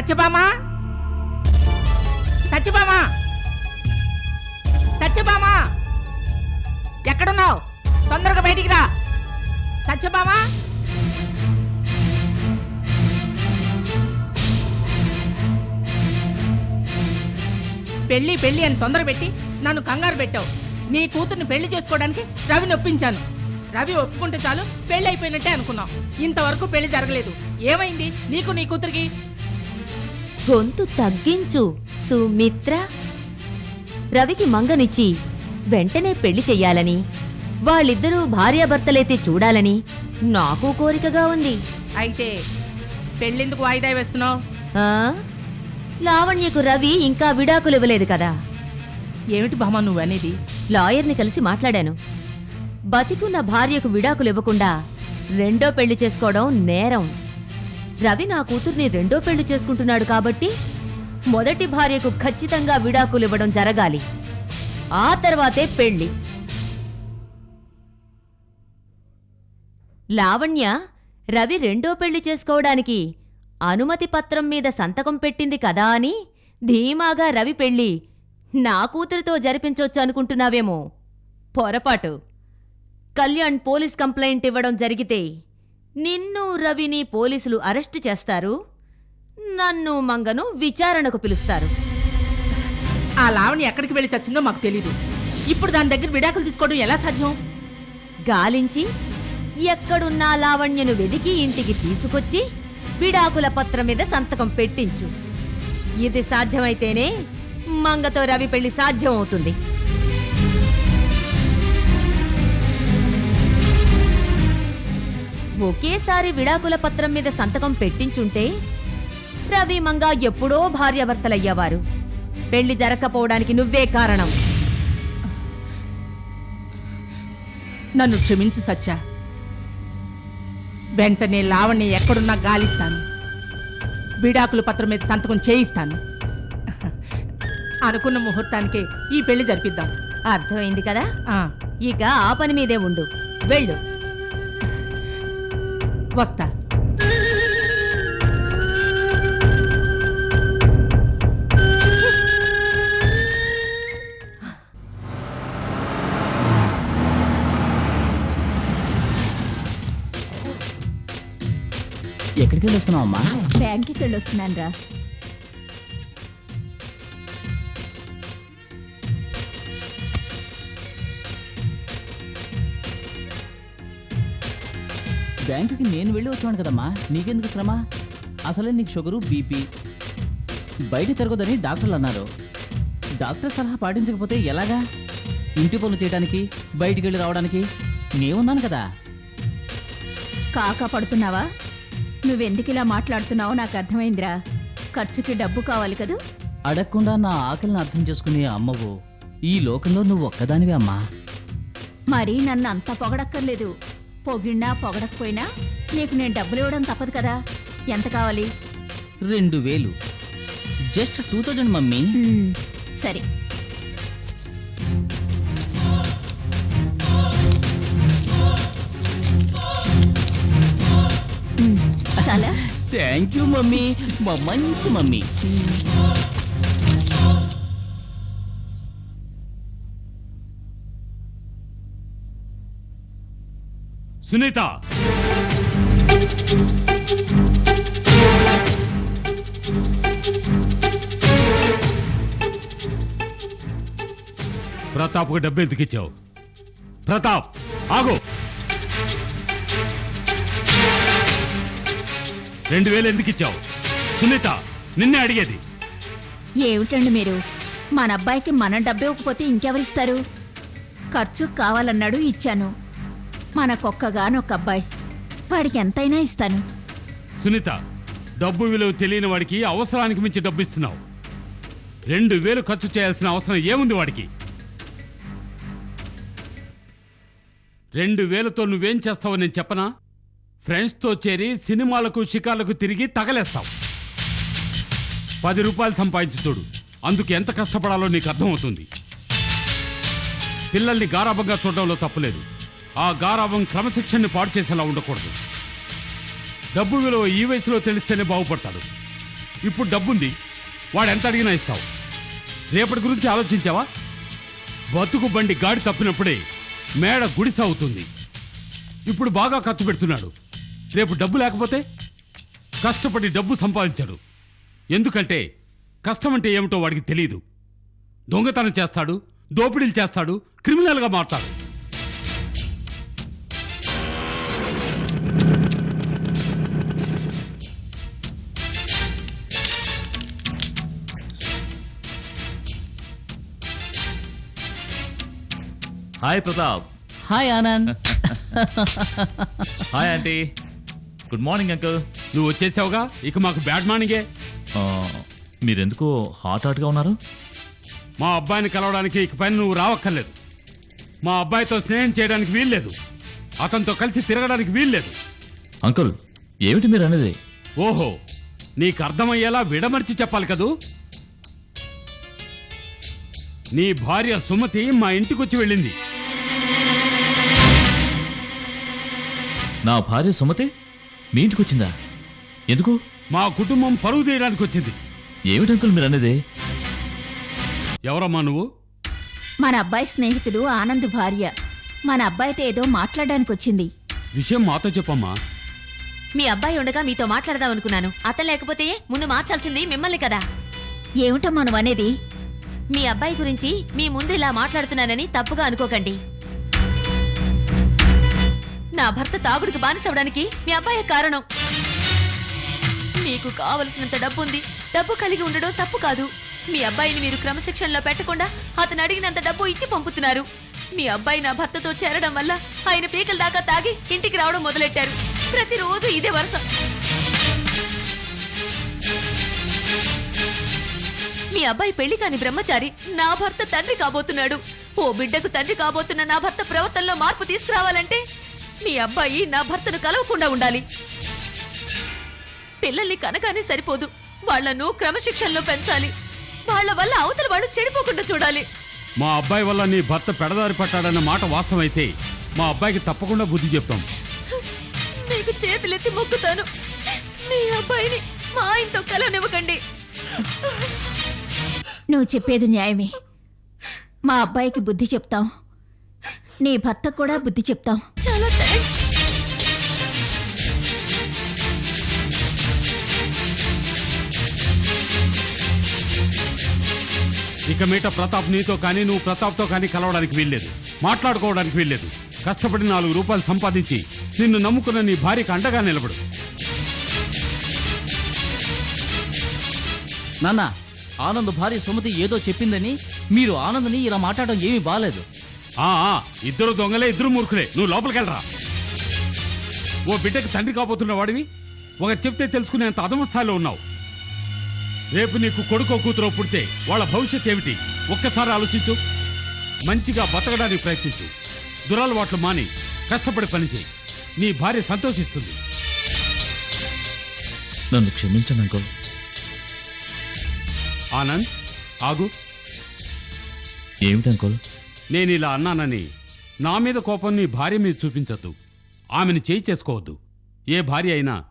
సత్యభామా? సత్యభామా? సత్యభామా? ఎక్కడున్నావు? తొందరగా బయటికి రా. సత్యభామా? పెళ్ళి పెళ్ళి అని తొందర పెట్టి నన్ను కంగారు పెట్టావు. నీ కూతుర్ని పెళ్ళి చేసుకోవడానికి రవిని ఒప్పించాను రవి ఒప్పుకుంటే చాలు పెళ్ళి అయిపోయినట్టే అనుకున్నాం ఇంతవరకు పెళ్ళి జరగలేదు. ఏమైంది? నీకు నీ కూతురికి? గొంతు తగ్గించు సుమిత్ర. రవికి మంగనిచ్చి వెంటనే పెళ్ళి చెయ్యాలని వాళ్ళిద్దరూ భార్యాభర్తలైతే చూడాలని నాకు కోరికగా ఉంది. అయితే పెళ్ళెందుకు వాయిదా వేస్తున్నావు? ఆ? లావణ్యకు రవి ఇంకా విడాకులు ఇవ్వలేదు కదా. ఏమిటి బామ్మ నువ్వు అనేది లాయర్ని కలిసి మాట్లాడాను. బతికున్న భార్యకు విడాకులు ఇవ్వకుండా రెండో పెళ్ళి చేసుకోవడం నేరం. రవి నా కూతుర్ని రెండో పెళ్ళి చేసుకుంటున్నాడు కాబట్టి మొదటి భార్యకు ఖచ్చితంగా విడాకులు ఇవ్వడం జరగాలి. ఆ తర్వాతే పెళ్ళి. లావణ్య రవి రెండో పెళ్ళి చేసుకోవడానికి అనుమతి పత్రం మీద సంతకం పెట్టింది కదా అని ధీమాగా రవి పెళ్ళి నా కూతురితో జరిపించొచ్చు అనుకుంటున్నావేమో. పొరపాటు. కళ్యాణ్ పోలీస్ కంప్లైంట్ ఇవ్వడం జరిగితే నిన్ను రవిని పోలీసులు అరెస్టు చేస్తారు నన్ను మంగను విచారణకు పిలుస్తారు. ఆ లావణి ఎక్కడికి వెళ్ళి చచ్చిందో మాకు తెలీదు. ఇప్పుడు దాని దగ్గర విడాకులు తీసుకోవడం ఎలా సాధ్యం? గాలించి ఎక్కడున్నా లావణ్యను వెదికి ఇంటికి తీసుకొచ్చి విడాకుల పత్రం మీద సంతకం పెట్టించు. ఇది సాధ్యమైతేనే మంగతో రవి పెళ్ళి సాధ్యం అవుతుంది ఒకేసారి విడాకుల పత్రం మీద సంతకం పెట్టించుంటే రవి మంగ ఎప్పుడో భార్యాభర్తలయ్యేవారు. పెళ్ళి జరగకపోవడానికి నువ్వే కారణం. నన్ను క్షమించు సత్య. వెంటనే లావణ్ణి ఎక్కడున్నా గాలిస్తాను. విడాకుల పత్రం మీద సంతకం చేయిస్తాను. అనుకున్న ముహూర్తానికే ఈ పెళ్ళి జరిపిద్దాం. అర్థమైంది కదా? ఇక ఆ పని మీదే ఉండు. వెళ్ళు. వస్తా. ఎక్కడికి వెళ్ళి వస్తున్నావు అమ్మా? బ్యాంక్కి వెళ్ళొస్తున్నాను రా బ్యాంకుకి నేను వెళ్ళి వచ్చాను కదమ్మా? నీకెందుకు శ్రమ? అసలే నీకు షుగరు బీపీ. బయట తిరగదని డాక్టర్లు అన్నారు. డాక్టర్ సలహా పాటించకపోతే ఎలాగా? ఇంటి పనులు చేయడానికి బయటికి వెళ్ళి రావడానికి నేనున్నాను కదా. కాకా పడుతున్నావా? నువ్వెందుకు ఇలా మాట్లాడుతున్నావో నాకు అర్థమైందిరా. ఖర్చుకి డబ్బు కావాలి కదూ? అడగకుండా నా ఆకలిని అర్థం చేసుకునే అమ్మవు. ఈ లోకంలో నువ్వు ఒక్కదానివే అమ్మా. మరి నన్ను అంత పొగడక్కర్లేదు. పొగిడినా పొగడకపోయినా నీకు నేను డబ్బులు ఇవ్వడం తప్పదు కదా. ఎంత కావాలి? రెండు వేలు. Just two thousand mummy. మ్మ్, సరే. మ్మ్, చాలా. Thank you mummy. మా మంచి మమ్మీ. సునీత. ప్రతాప్కు డబ్బు ఎందుకు ఇచ్చావు ప్రతాప్ ఆగు. రెండు వేలు ఎందుకు ఇచ్చావు సునీత నిన్నే అడిగేది. ఏమిటండి మీరు? మన అబ్బాయికి మన డబ్బు ఇవ్వకపోతే ఇంకెవరిస్తారు? ఖర్చు కావాలన్నాడు ఇచ్చాను. మనకొక్కగానొక్క అబ్బాయి వాడికి ఎంతైనా ఇస్తాను. సునీత డబ్బు విలువ తెలియని వాడికి అవసరానికి మించి డబ్బు ఇస్తున్నావు రెండు వేలు ఖర్చు చేయాల్సిన అవసరం ఏముంది వాడికి? రెండు వేలతో నువ్వేం చేస్తావో నేను చెప్పనా? ఫ్రెండ్స్తో చేరి సినిమాలకు షికార్లకు తిరిగి తగలేస్తావు. పది రూపాయలు సంపాదించి చూడు. అందుకు ఎంత కష్టపడాలో నీకు అర్థమవుతుంది. పిల్లల్ని గారాభంగా చూడడంలో తప్పులేదు. ఆ గారాభం క్రమశిక్షణని పాడు చేసేలా ఉండకూడదు. డబ్బు విలువ ఈ వయసులో తెలిస్తేనే బాగుపడతాడు. ఇప్పుడు డబ్బుంది వాడు ఎంత అడిగినా ఇస్తావు. రేపటి గురించి ఆలోచించావా? బతుకు బండి గాడి తప్పినప్పుడే మేడ గుడిస అవుతుంది. ఇప్పుడు బాగా ఖర్చు పెడుతున్నాడు. రేపు డబ్బు లేకపోతే కష్టపడి డబ్బు సంపాదించాడు. ఎందుకంటే కష్టం అంటే ఏమిటో వాడికి తెలియదు దొంగతనం చేస్తాడు దోపిడీలు చేస్తాడు క్రిమినల్గా మారతాడు. Hi Pratap hi Anand hi aunty good morning uncle నువ్వు వచ్చేసావుగా? ఇక మాకు బ్యాడ్ మార్నింగే మీరెందుకు హాట్ హాట్గా ఉన్నారు? మా అబ్బాయిని కలవడానికి ఇక పైన నువ్వు రావక్కర్లేదు. మా అబ్బాయితో స్నేహం చేయడానికి వీల్లేదు. అతనితో కలిసి తిరగడానికి వీల్లేదు. అంకుల్ ఏమిటి మీరు అనేది ఓహో నీకు అర్థమయ్యేలా విడమర్చి చెప్పాలి కదూ? నీ భార్య సుమతి మా ఇంటికొచ్చి వెళ్ళింది. నా భార్య సుమతి మీ ఇంటికి వచ్చిందా? ఎందుకు? మా కుటుంబం పరువు తీయడానికి వచ్చింది. ఏమిటి అంకుల్ మీరు అనేది ఎవరమ్మా నువ్వు? మన అబ్బాయి స్నేహితుడు ఆనంద్ భార్య. మన అబ్బాయితో ఏదో మాట్లాడడానికి వచ్చింది. విషయం మాతో చెప్పమ్మా. మీ అబ్బాయి ఉండగా మీతో మాట్లాడదాం అనుకున్నాను. అతను లేకపోతే ముందు మార్చాల్సింది మిమ్మల్ని కదా. ఏమిటమ్మా నువ్వు అనేది? మీ అబ్బాయి గురించి మీ ముందు ఇలా మాట్లాడుతున్నానని తప్పుగా అనుకోకండి. నా భర్త తాగుడికి బానిసవడానికి మీ అబ్బాయి కారణం. మీకు కావలసినంత డబ్బు ఉంది డబ్బు కలిగి ఉండడం తప్పు కాదు. మీ అబ్బాయిని మీరు క్రమశిక్షణలో పెట్టకుండా అతను అడిగినంత డబ్బు ఇచ్చి పంపుతున్నారు. మీ అబ్బాయి నా భర్తతో చేరడం వల్ల ఆయన పీకల దాకా తాగి ఇంటికి రావడం మొదలెట్టారు. ప్రతిరోజు ఇదే వరుస. మీ అబ్బాయి పెళ్ళి కాని బ్రహ్మచారి నా భర్త తండ్రి కాబోతున్నాడు. ఓ బిడ్డకు తండ్రి కాబోతున్న నా భర్త ప్రవర్తనలో మార్పు తీసుకురావాలంటే మీ అబ్బాయి నా భర్తను కలవకుండా ఉండాలి. పిల్లల్ని కనగానే సరిపోదు. వాళ్ళను క్రమశిక్షణలో పెంచాలి. వాళ్ళ వల్ల అవతల వాడు చెడిపోకుండా చూడాలి. మా అబ్బాయి వల్ల నీ భర్త పెడదారి పట్టాడన్న మాట వాస్తవమైతే మా అబ్బాయికి తప్పకుండా బుద్ధి చెప్తాం. మీకు చేతులెత్తి మొక్కుతాను. మీ అబ్బాయిని మా ఆయనతో కలవనివ్వకండి. నువ్వు చెప్పేది న్యాయమే. మా అబ్బాయికి బుద్ధి చెప్తాం. నీ భర్తకు కూడా బుద్ధి చెప్తాం. చాలా థ్యాంక్స్ ఇక మీట ప్రతాప్ నీతో కానీ నువ్వు ప్రతాప్తో కానీ కలవడానికి వీల్లేదు. మాట్లాడుకోవడానికి వీల్లేదు. కష్టపడి నాలుగు రూపాయలు సంపాదించి నిన్ను నమ్ముకున్న నీ భార్యకు అండగా నిలబడు. నాన్న ఆనంద్ భార్య సుమతి ఏదో చెప్పిందని మీరు ఆనంద్ని ఇలా మాట్లాడడం ఏమీ బాలేదు. ఆ, ఇద్దరు దొంగలే ఇద్దరు మూర్ఖులే. నువ్వు లోపలికి వెళ్ళరా ఓ బిడ్డకి తండ్రి కాబోతున్న వాడివి? ఒక చెప్తే తెలుసుకునేంత అధమ స్థాయిలో ఉన్నావు. రేపు నీకు కొడుకో కూతురో పుడితే వాళ్ళ భవిష్యత్ ఏమిటి? ఒక్కసారి ఆలోచించు. మంచిగా బతకడానికి ప్రయత్నించు. దురలవాట్లు మాని కష్టపడి పనిచేయి. నీ భార్య సంతోషిస్తుంది. నన్ను క్షమించండి అంకుల్ ఆనంద్ ఆగు. ఏమిటి అంకుల్ నేను ఇలా అన్నానని నా మీద కోపం నీ భార్య మీద చూపించద్దు. ఆమెను చేయి చేసుకోవద్దు. ఏ భార్య అయినా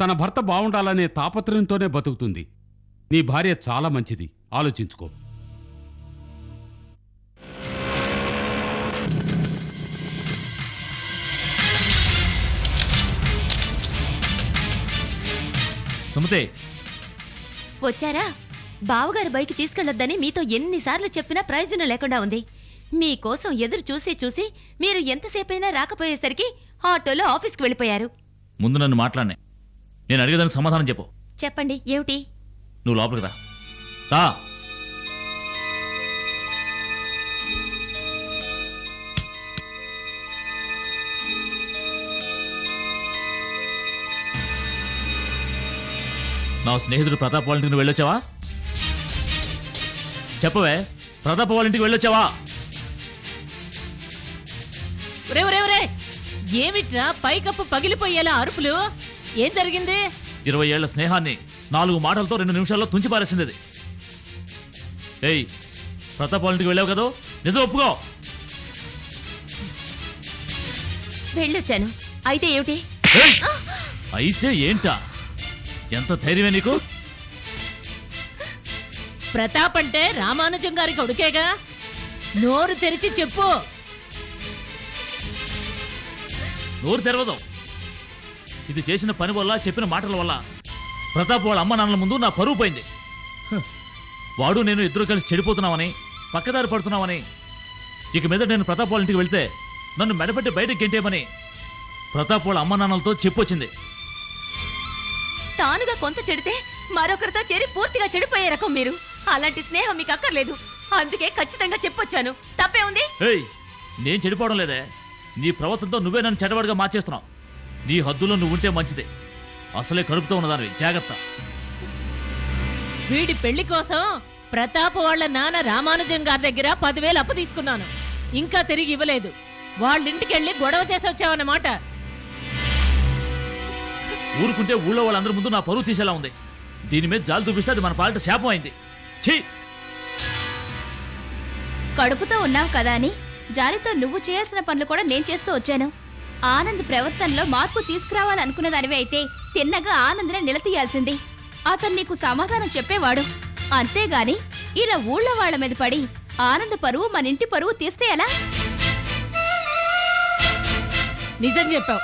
తన భర్త బాగుండాలనే తాపత్రయంతోనే బతుకుతుంది. నీ భార్య చాలా మంచిది. ఆలోచించుకో. సుమతే. వచ్చారా? బావగారి బైక్ తీసుకెళ్ళొద్దని మీతో ఎన్నిసార్లు చెప్పినా ప్రయోజనం లేకుండా ఉంది. మీకోసం ఎదురు చూసి చూసి మీరు ఎంతసేపైనా రాకపోయేసరికి ఆటోలో ఆఫీస్కి వెళ్ళిపోయారు. ముందు నన్ను మాట్లాడినే. నేను అడిగేదానికి సమాధానం చెప్పు. చెప్పండి ఏమిటి? నువ్వు లోపలికి రా. రా. నా స్నేహితుడు ప్రతాప్ వాళ్ళ ఇంటికి వెళ్ళొచ్చావా? చెప్పవే. ప్రతాప్ వాళ్ళ ఇంటికి వెళ్ళొచ్చావా? ఏమిట్రా పైకప్పు పగిలిపోయేలా అరుపులు? ఏం జరిగింది? ఇరవై ఏళ్ళ స్నేహాన్ని నాలుగు మాటలతో రెండు నిమిషాల్లో తుంచి పారేసింది అది. ఏయ్ ప్రతాప్ వాళ్ళ ఇంటికి వెళ్ళావు కదా? నిజం ఒప్పుకో. వెళ్ళొచ్చాను. అయితే ఏమిటి? ఏయ్! అయితే ఏంటా? ఎంత ధైర్యమే నీకు? ప్రతాప్ అంటే రామానుజం గారి కొడుకేగా? నోరు తెరిచి చెప్పు. నోరు తెరవదు. ఇది చేసిన పని వల్ల చెప్పిన మాటల వల్ల. ప్రతాప్ వాళ్ళ అమ్మ నాన్నల ముందు నా పరువు పోయింది. వాడు నేను ఇద్దరు కలిసి చెడిపోతున్నామని పక్కదారి పడుతున్నామని ఇక మీద నేను ప్రతాప్ వాళ్ళ ఇంటికి వెళ్తే నన్ను మెడపెట్టి బయటకు గెంటేయమని ప్రతాప్ వాళ్ళ అమ్మ నాన్నలతో చెప్పొచ్చింది. తానుగా కొంత చెడితే మరొకరితో చేరి పూర్తిగా చెడిపోయే రకం మీరు. అలాంటి స్నేహం మీకు అక్కర్లేదు. అందుకే ఖచ్చితంగా చెప్పొచ్చాను. తప్పే ఉంది? ఏయ్ నేను చెడిపోవడం లేదే. నీ ప్రవర్తనతో నువ్వే నన్ను చెడవాడిగా మార్చేస్తున్నావు. నీ హద్దులో నువ్వు ఉంటే మంచిదే. అసలే కడుపుతో ఉన్నదానివి జాగ్రత్త. వీడి పెళ్ళి కోసం ప్రతాప్ వాళ్ళ నాన్న రామానుజం గారి దగ్గర పదివేలు అప్పు తీసుకున్నాను. ఇంకా తిరిగి ఇవ్వలేదు. వాళ్ళింటికి వెళ్ళి గొడవ చేసి వచ్చావన్నమాట. ఊరుకుంటే ఊళ్ళో వాళ్ళందరి ముందు నా పరువు తీసేలా ఉంది. దీని మీద జాలి చూపిస్తే అది మన పాలిట శాపం అయింది. ఛీ! కడుపుతో ఉన్నావు కదా అని జాలితో నువ్వు చేయాల్సిన పనులు కూడా నేను చేస్తూ వచ్చాను. ఆనంద్ ప్రవర్తనలో మార్పు తీసుకురావాలనుకున్న దానివే అయితే తిన్నగా ఆనంద్నే నిలదీయాల్సింది అతను నీకు సమాధానం చెప్పేవాడు. అంతేగాని ఇలా ఊళ్ళో వాళ్ళ మీద పడి ఆనంద్ పరువు మన ఇంటి పరువు తీస్తే ఎలా? నిజం చెప్పావు.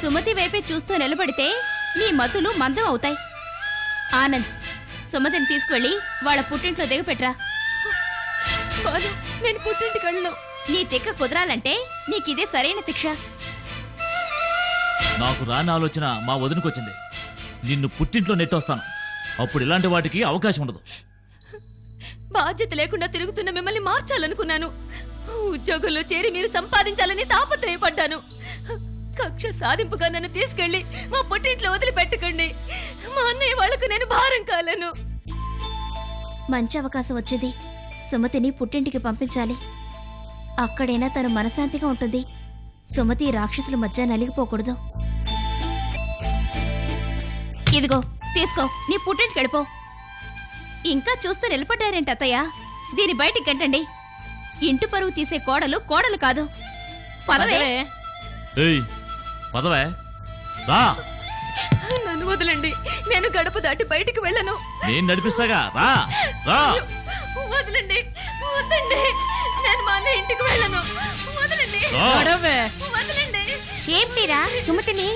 సుమతి వైపే చూస్తూ నిలబడితే నీ మతులు మందం అవుతాయి. ఆనంద్ సుమతిని తీసుకెళ్ళి వాళ్ళ పుట్టింట్లో దిగపెట్రా నేను పుట్టింటికి వెళ్ళను నీ తిక్క కుదరాలంటే నీకిదే సరైన శిక్ష. నాకు రాని ఆలోచన మా వదినకు వచ్చింది నిన్ను పుట్టింట్లో నెట్టొస్తాను. అప్పుడు ఇలాంటి వాటికి అవకాశం ఉండదు. బాధ్యత లేకుండా తిరుగుతున్న మిమ్మల్ని మార్చాలనుకున్నాను. ఉద్యోగంలో చేరి మీరు సంపాదించాలని తాపత్రయపడ్డాను. కక్ష సాధింపుగా నన్ను తీసుకెళ్ళి మా పుట్టింట్లో వదిలిపెట్టకండి. మా అన్నయ్య వాళ్ళకు నేను భారం కాలను. మంచి అవకాశం వచ్చింది. సుమతిని పుట్టింటికి పంపించాలి. అక్కడైనా తను మనశాంతిగా ఉంటుంది. సుమతి రాక్షసుల మధ్య నలిగిపోకూడదు. ఇదిగో తీసుకో నీ పుట్టింటికి వెళ్ళిపో. ఇంకా చూస్తూ నిలబడ్డారేంటి అత్తయ్య? దీని బయటికి గంటండి. ఇంటి పరువు తీసే కోడలు కోడలు కాదు. పదవే. పదవే. ఏయ్ పదవే. రా. నన్ను వదలండి. నేను గడప దాటి బయటికి వెళ్ళను. నేను నడిపిస్తాగా. రా రా. వదలండి. నేను మా అన్న ఇంటికి వెళ్ళను. వదలండి. రా గొడవే. వదలండి. ఏంటిరా సుమతిని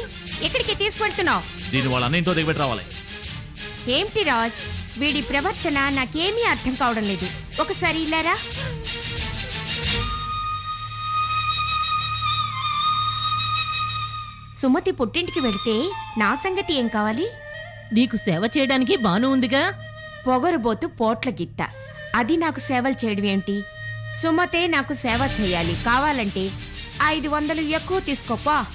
ఎక్కడికి తీసుకెళ్తున్నావు దీన్ని వాళ్ళ అన్న ఇంట్లో దిగబెట్టి రావాలి. ఏంటి రాజ్? వీడి ప్రవర్తన నాకేమీ అర్థం కావడం లేదు. ఒకసారి ఇల్లారా సుమతి పుట్టింటికి వెళితే నా సంగతి ఏం కావాలి? నీకు సేవ చేయడానికి బాను ఉందిగా? పొగరుబోతు పోట్ల గిత్త. అది నాకు సేవలు చేయడం ఏంటి? సుమతే నాకు సేవ చేయాలి. కావాలంటే ఐదు వందలు ఎక్కువ తీసుకోపా.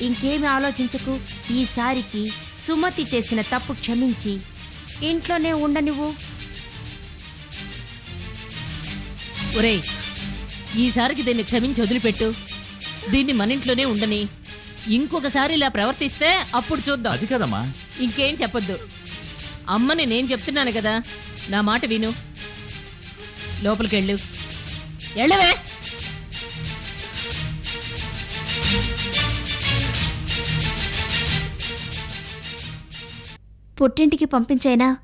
ఇంకేమి ఆలోచించకు? ఈసారికి సుమతి చేసిన తప్పు క్షమించి ఇంట్లోనే ఉండ నువ్వు. ఒరేయ్ ఈసారికి దీన్ని క్షమించి వదిలిపెట్టు. దీన్ని మన ఇంట్లోనే ఉండని. ఇంకొకసారి ఇలా ప్రవర్తిస్తే అప్పుడు చూద్దాం. అది కదమ్మా. ఇంకేం చెప్పొద్దు. అమ్మని నేను చెప్తున్నాను కదా నా మాట విను. లోపలికి వెళ్ళు వెళ్ళవే పుట్టింటికి పంపించైనా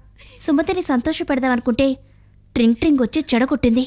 సుమతిని సంతోషపెడదామనుకుంటే ట్రింగ్ ట్రింగ్ వచ్చి చెడగొట్టింది.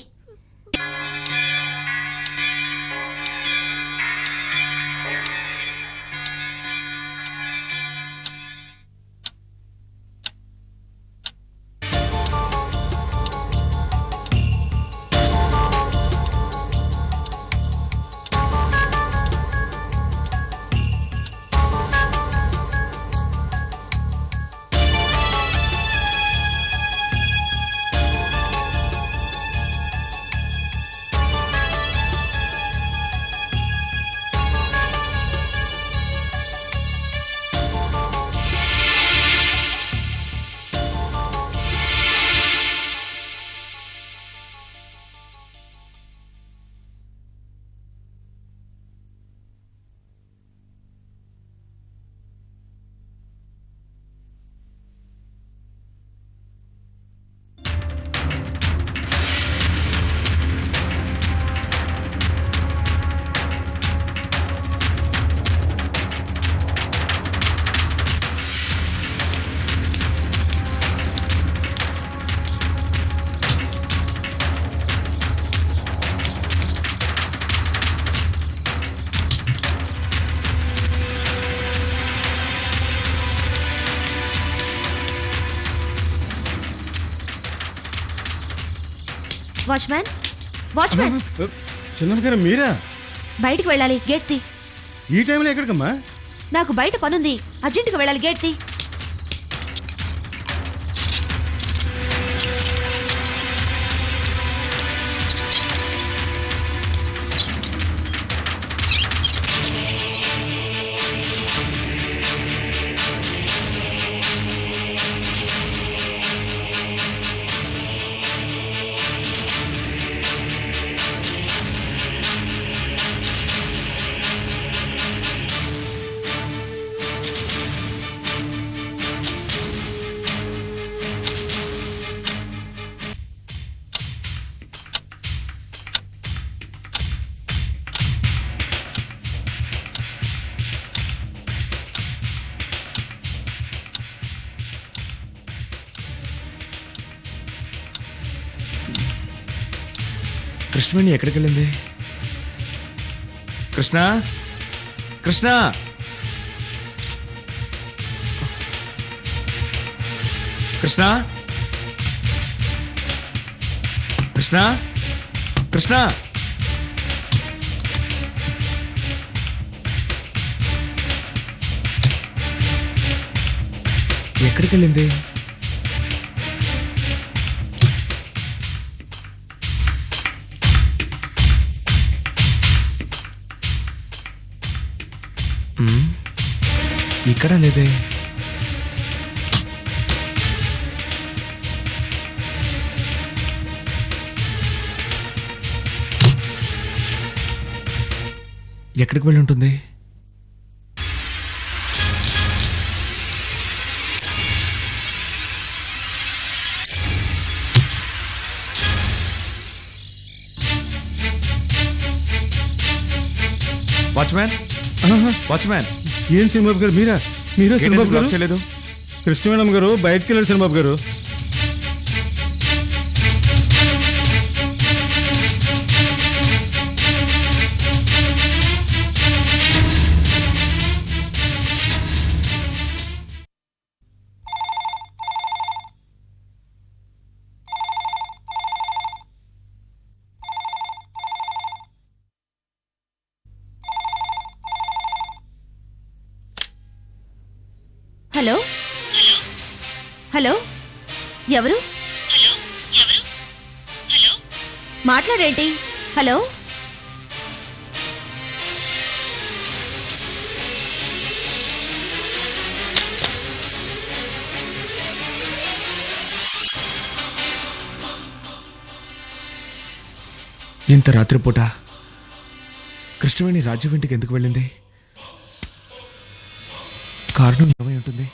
వాచ్మ్యాన్ వాచ్మ్యాన్ చిన్నమ్మగారు మీరా? బయటికి వెళ్ళాలి గేట్ తీ ఈ టైంలో ఎక్కడికమ్మా? నాకు బయట పనుంది. అర్జెంటుగా వెళ్ళాలి గేట్ తీ కృష్ణవేణి ఎక్కడికి వెళ్ళింది కృష్ణ? కృష్ణ? కృష్ణ? కృష్ణ? కృష్ణ? ఎక్కడికి వెళ్ళింది ఇక్కడ లేదే. ఎక్కడికి వెళ్ళి ఉంటుంది? వాచ్మ్యాన్ వాచ్మ్యాన్ ఏం సినిమాబు గారు? మీరా? మీరే ఎందుకు గారు? చేయలేదు? కృష్ణవేణమ్మ గారు బయటకు వెళ్ళారు గారు. ఎవరు? మాట్లాడేంటి? హలో? ఇంత రాత్రిపూట కృష్ణవేణి రాజ్యం ఇంటికి ఎందుకు వెళ్ళింది? కారణం ఏమై ఉంటుంది?